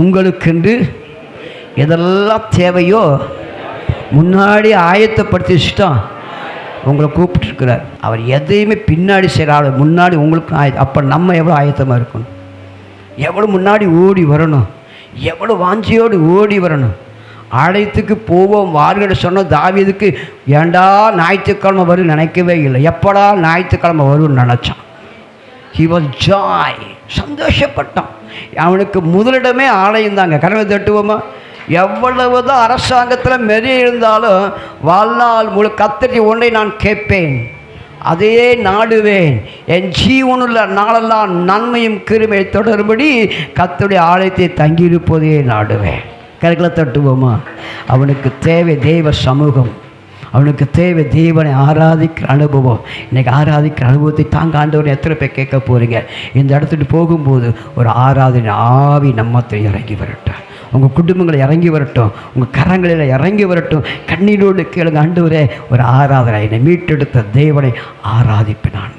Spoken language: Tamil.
உங்களுக்கென்று எதெல்லாம் தேவையோ முன்னாடி ஆயத்தப்படுத்தி வச்சுட்டோம் உங்களை கூப்பிட்டுருக்கிறார். அவர் எதையுமே பின்னாடி செய்கிறாரு முன்னாடி உங்களுக்கு ஆய அப்போ நம்ம எவ்வளோ ஆயத்தமாக இருக்கணும்? எவ்வளோ முன்னாடி ஓடி வரணும்? எவ்வளோ வாஞ்சியோடு ஓடி வரணும்? ஆலயத்துக்கு போவோம் வார்கள் சொன்ன தாவியதுக்கு ஏண்டா ஞாயிற்றுக்கிழமை வரும் நினைக்கவே இல்லை. எப்படா ஞாயிற்றுக்கிழமை வரும்னு நினச்சான். ஹி வாஸ் ஜாய் சந்தோஷப்பட்டான். அவனுக்கு முதலிடமே ஆலயம் தாங்க. கடமை தட்டுவோமா? எவ்வளவுதான் அரசாங்கத்தில் மெறி இருந்தாலும் வாழ்நாள் முழு கத்தரி ஒன்றை நான் கேட்பேன். அதையே நாடுவேன். என் ஜீவனுள்ள நாளெல்லாம் நன்மையும் கிருமை தொடரும்படி கத்துடைய ஆலயத்தை தங்கியிருப்பதையே நாடுவேன். கருக்களை தட்டுவோமா? அவனுக்கு தேவை தெய்வ சமூகம். அவனுக்கு தேவை தேவனை ஆராதிக்கிற அனுபவம். இன்றைக்கி ஆராதிக்கிற அனுபவத்தை தாங்க ஆண்டவரை எத்தனை பேர் கேட்க போகிறீங்க இந்த இடத்துக்கு போகும்போது ஒரு ஆராதனை ஆவி நம்மத்தில் இறங்கி வரட்டும். உங்கள் குடும்பங்களை இறங்கி வரட்டும். உங்கள் கரங்களில் இறங்கி வரட்டும். கண்ணீரோடு கேளுங்க ஆண்டவரே ஒரு ஆராதனை. என்னை மீட்டெடுத்த தேவனை ஆராதிப்பேன் நான்